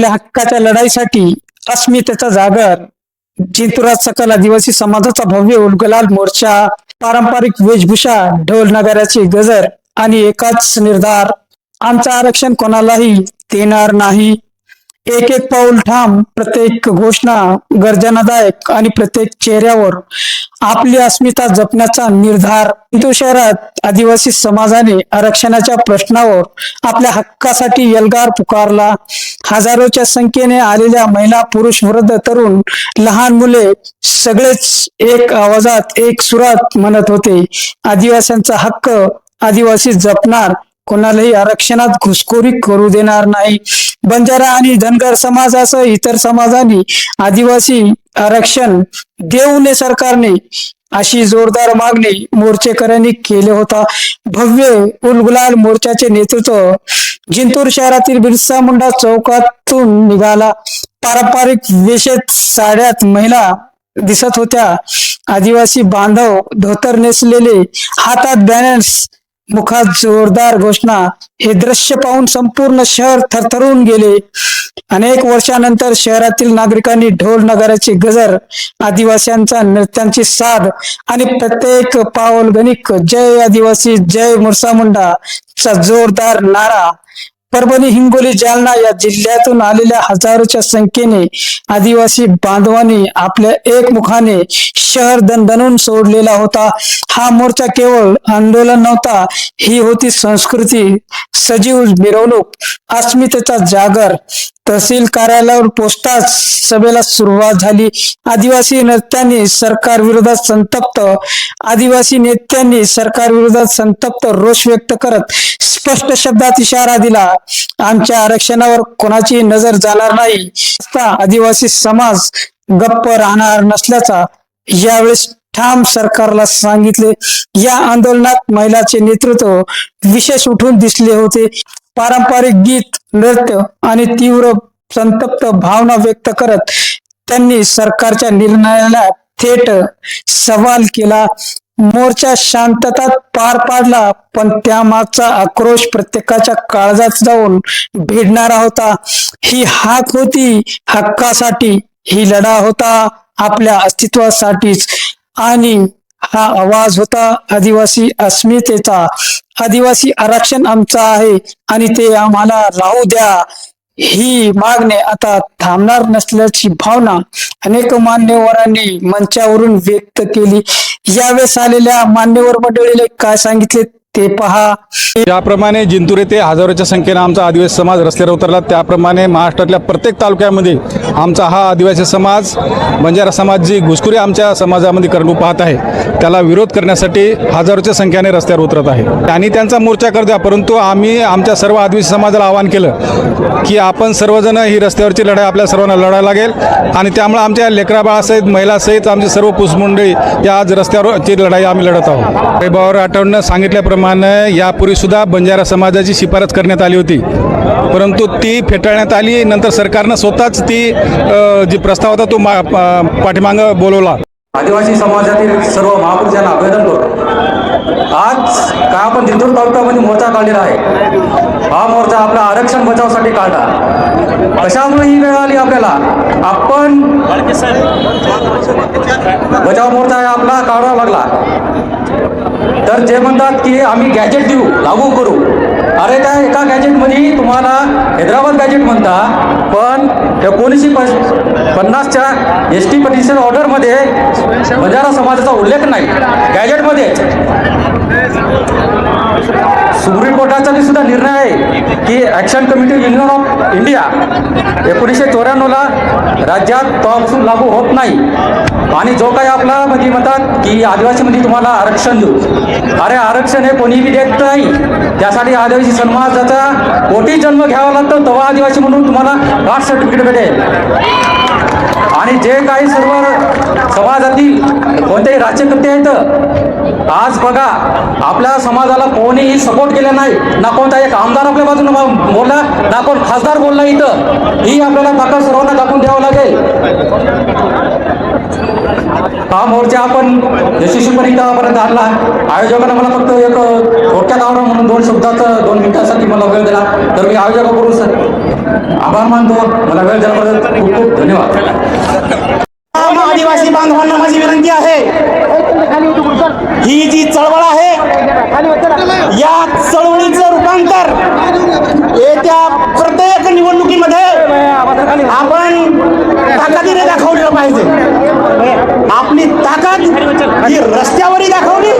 आपल्या हक्काच्या लढाईसाठी अस्मितेचा जागर जिंतुराज सकल आदिवासी समाजाचा भव्य उलगलाल मोर्चा पारंपरिक वेशभूषा ढोल नगाऱ्याची गजर आणि एकाच निर्धार आमचं आरक्षण कोणालाही देणार नाही. एक एक पाऊल ठाम प्रत्येक घोषणा गर्जनादायक आणि प्रत्येक चेहऱ्यावर आपली अस्मिता जपण्याचा निर्धार. हिंदू शहरात आदिवासी समाजाने आरक्षणाच्या प्रश्नावर आपल्या हक्कासाठी यलगार पुकारला. हजारोच्या संख्येने आलेल्या महिला पुरुष वृद्ध तरुण लहान मुले सगळेच एक आवाजात एक सुरात म्हणत होते. आदिवासींचा हक्क आदिवासी जपणार कोणालाही आरक्षणात घुसखोरी करू देणार नाही. बंजारा आणि धनगर समाजासह इतर समाजांनी आदिवासी आरक्षण देऊ नये सरकारने अशी जोरदार मागणी मोर्चेकऱ्यांनी केले होता. भव्य उलगुलाल मोर्चाचे नेतृत्व जिंतूर शहरातील बिरसा मुंडा चौकातून निघाला. पारंपरिक वेशेत साड्यात महिला दिसत होत्या. आदिवासी बांधव धोतर नेसलेले हातात बॅनर्स मुखात जोरदार घोषणा. हे दृश्य पाहून संपूर्ण शहर थरथरून गेले. अनेक वर्षानंतर शहरातील नागरिकांनी ढोल नगाराची गजर आदिवासींचा नृत्यांची साध आणि प्रत्येक पावल गणिक जय आदिवासी जय मुरसा मुंडा चा जोरदार नारा. परभणी हिंगोली जालना या जिल्ह्यातून आलेल्या हजारोच्या संख्येने आदिवासी बांधवांनी आपल्या एकमुखाने शहर दणदणून सोडलेला होता. हा मोर्चा केवळ आंदोलन नव्हता ही होती संस्कृती. सजीव मिरवणूक अस्मितेचा जागर. तहसील कार्यालयावर पोस्टात सभेला सुरुवात झाली. आदिवासी नेत्यांनी सरकार विरोधात संतप्त आदिवासी नेत्यांनी सरकार विरोधात संतप्त रोष व्यक्त करत स्पष्ट शब्दात इशारा दिला. आमच्या आरक्षणावर कोणाची नजर जाणार नाही. आदिवासी समाज गप्प राहणार नसल्याचा यावेळेस ठाम सरकारला सांगितले. या आंदोलनात महिलाचे नेतृत्व विशेष उठून दिसले होते. पारंपरिक गीत नृत्य आणि तीव्र संतप्त भावना व्यक्त करत त्यांनी सरकारच्या निर्णयाला थेट सवाल केला. मोर्चा शांततात पार पाडला पण त्यामागचा आक्रोश प्रत्येकाच्या काळजात जाऊन भिडणारा होता. ही हाक होती हक्कासाठी ही लढा होता आपल्या अस्तित्वासाठीच. आणि हा आवाज होता आदिवासी अस्मितेचा. आदिवासी आरक्षण आमचा आहे आणि ते आम्हाला राहू द्या. ही मागणी आता थांबणार नसल्याची भावना अनेक मान्यवरांनी मंचावरून व्यक्त केली. यावेळेस आलेल्या मान्यवर मंडळीने काय सांगितले ते पहा. ज्याप्रमाणे जिंतूर येथे हजारोच्या संख्येने आमचा आदिवासी समाज रस्त्यावर उतरला त्याप्रमाणे महाराष्ट्रातल्या प्रत्येक तालुक्यामध्ये आमचा हा आदिवासी समाज बंजारा समाज जी घुसखोरी आमच्या समाजामध्ये करणू पाहत आहे त्याला विरोध करण्यासाठी हजारोच्या संख्येने रस्त्यावर उतरत आहे. आणि त्यांचा मोर्चा कर द्या परंतु आम्ही आमच्या सर्व आदिवासी समाजाला आवाहन केलं की आपण सर्वजण ही रस्त्यावरची लढाई आपल्या सर्वांना लढायला लागेल. आणि त्यामुळे आमच्या लेकराबाळासहित महिलासहित आमची सर्व पुसमुंडळी या आज रस्त्यावरची लढाई आम्ही लढत आहोत. वैभवावर आठवणं सांगितल्याप्रमाणे यापूर्वी सुद्धा बंजारा समाजाची शिफारस करण्यात आली होती. परंतु ती फेटाळण्यात आली नंतर सरकारनं स्वतःच ती जी प्रस्ताव होता तो मा पाठीमागं बोलवला. आदिवासी समाजातील सर्व महापुरुषांना अभिवादन करतो. आज काय आपण जिंतूर तालुक्यामध्ये मोर्चा काढलेला आहे. हा मोर्चा आपला आरक्षण बचावासाठी काढला कशामुळे ही वेळ आली आपल्याला? आपण बचाव मोर्चा आपला काढावा लागला. तर जे म्हणतात की आम्ही गॅजेट देऊ लागू करू. अरे त्या एका गॅजेटमध्ये तुम्हाला हैदराबाद गॅजेट म्हणता पण एकोणीसशे प पन्नासच्या एस टी पटिशन ऑर्डरमध्ये बंजारा समाजाचा उल्लेख नाही. गॅजेटमध्येच की action committee union of India एकोणीसशे चौऱ्याण्णवला राज्यात तेव्हापासून लागू होत नाही. आणि जो काही आपला म्हणजे म्हणतात की आदिवासीमध्ये तुम्हाला आरक्षण देऊ. अरे आरक्षण हे कोणीही देत नाही. त्यासाठी आदिवासी समाजाचा कोटी जन्म घ्यावा लागतो तेव्हा आदिवासी म्हणून तुम्हाला कास्ट सर्टिफिकेट भेटेल. आणि जे काही सर्व समाजातील कोणतेही राज्यकर्ते आहेत आज बघा आपल्या समाजाला कोणीही सपोर्ट केला नाही. ना कोणता एक आमदार आपल्या बाजूने बोलला ना कोण खासदार बोलला इथं. ही आपल्याला ताकद सर्वांना दाखवून द्यावं लागेल. हा मोर्चा आपण यशस्वीपणे इथंपर्यंत आणला? आयोजकांना मला फक्त एक थोडक्यात आवडा म्हणून दोन शब्दात दोन मिनिटासाठी मला वेळ दिला. तर मी आयोजकाकडून सर आभार मानतो. मला वेळ दिल्याबद्दल खूप खूप धन्यवाद. आदिवासी बांधवांना माझी विनंती आहे. ही जी चळवळ आहे या चळवळीचं रूपांतर येत्या प्रत्येक निवडणुकीमध्ये आपण ताकदीने दाखवलं पाहिजे. आपली ताकद ही रस्त्यावरही दाखवली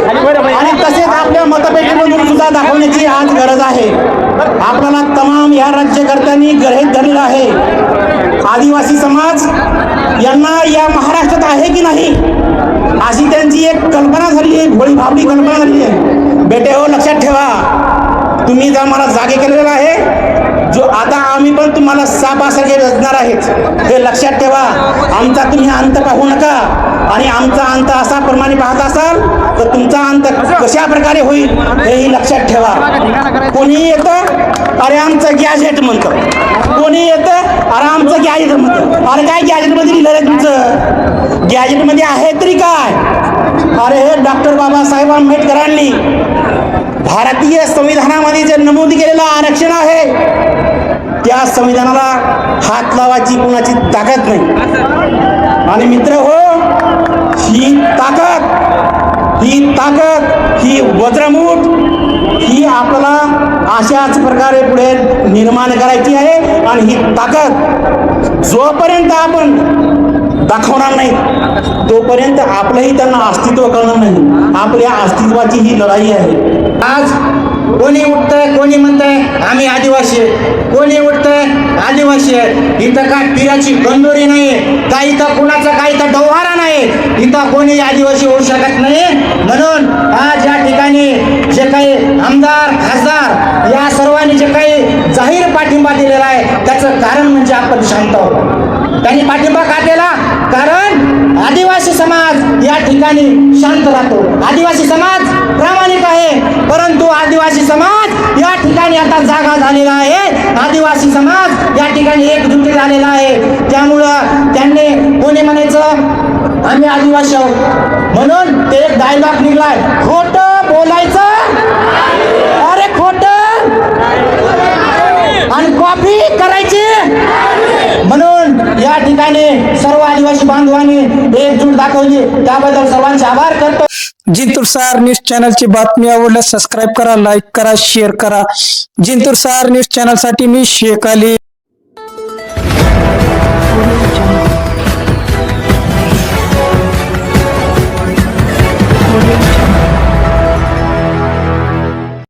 आणि तसेच आपल्या मतपेटीमधून सुद्धा दाखवण्याची आज गरज आहे. आपल्याला तमाम या राज्यकर्त्यांनी गृहीत धरलेलं आहे. आदिवासी समाज यांना या महाराष्ट्रात आहे की नाही? अशी त्यांची एक कल्पना झाली आहे भोळी भाबडी कल्पना झाली आहे. बेटे हो लक्षात ठेवा. तुम्ही जर मला जागे केलेला आहे जो आता आम्ही पण तुम्हाला सापासारखे रचणार आहेत हे लक्षात ठेवा. आमचा तुम्ही अंत पाहू नका. आणि आमचा अंत असा प्रमाणे पाहत असाल तर तुमचा अंत कशा प्रकारे होईल हेही लक्षात ठेवा. कोणी येतं अरे आमचं गॅजेट म्हणतं. कोणी येतं अरे आमचं गॅजेट म्हणतं. अरे काय गॅजेटमध्ये लिहिलं आहे तुमचं? गॅजेटमध्ये आहे तरी काय? अरे हे डॉक्टर बाबासाहेब आंबेडकरांनी भारतीय संविधानामध्ये जे नमूद केलेलं आरक्षण आहे त्या संविधानाला हात लावायची कुणाची ताकद नाही. आणि मित्र हो ही ताकद ही ताकद ही वज्रमूठ ही आपल्याला अशाच प्रकारे पुढे निर्माण करायची आहे आणि ही ताकद जोपर्यंत आपण दाखवणार नाही तोपर्यंत आपलंही त्यांना अस्तित्व कळणार नाही. आपल्या अस्तित्वाची ही लढाई आहे. कोणी उठतंय कोणी म्हणतंय आम्ही आदिवासी आहे. कोणी उठतंय आदिवासी आहे. इथं काय पिराची कंदोरी नाही का इथं कुणाचा काही इथं डोहारा नाही इथं कोणी आदिवासी होऊ शकत नाही. म्हणून आज या ठिकाणी जे काही आमदार खासदार या सर्वांनी जे काही जाहीर पाठिंबा दिलेला आहे त्याचं कारण म्हणजे आपण शांत आहोत. त्यांनी पाठिंबा का दिला कारण आदिवासी समाज या ठिकाणी शांत राहतो. आदिवासी समाज प्रामाणिक आहे परंतु आदिवासी समाज या ठिकाणी आता जागा झालेला आहे. आदिवासी समाज या ठिकाणी एकजुटी झालेला आहे. त्यामुळं त्यांनी कोणी म्हणायचं आम्ही आदिवासी आहोत. म्हणून ते एक डायलॉग निघलाय. खोट बोलायचं? अरे खोट? आणि कॉपी करायची? म्हणून या ठिकाणी सर्व आदिवासी बांधवांनी एकजूट दाखवली. त्याबद्दल सर्वांचे आभार करतो. जिंतूर सहार न्यूज चॅनलची बातमी आवडल्यास सबस्क्राईब करा लाईक करा शेअर करा. जिंतूर सहार न्यूज चॅनलसाठी मी शेख अली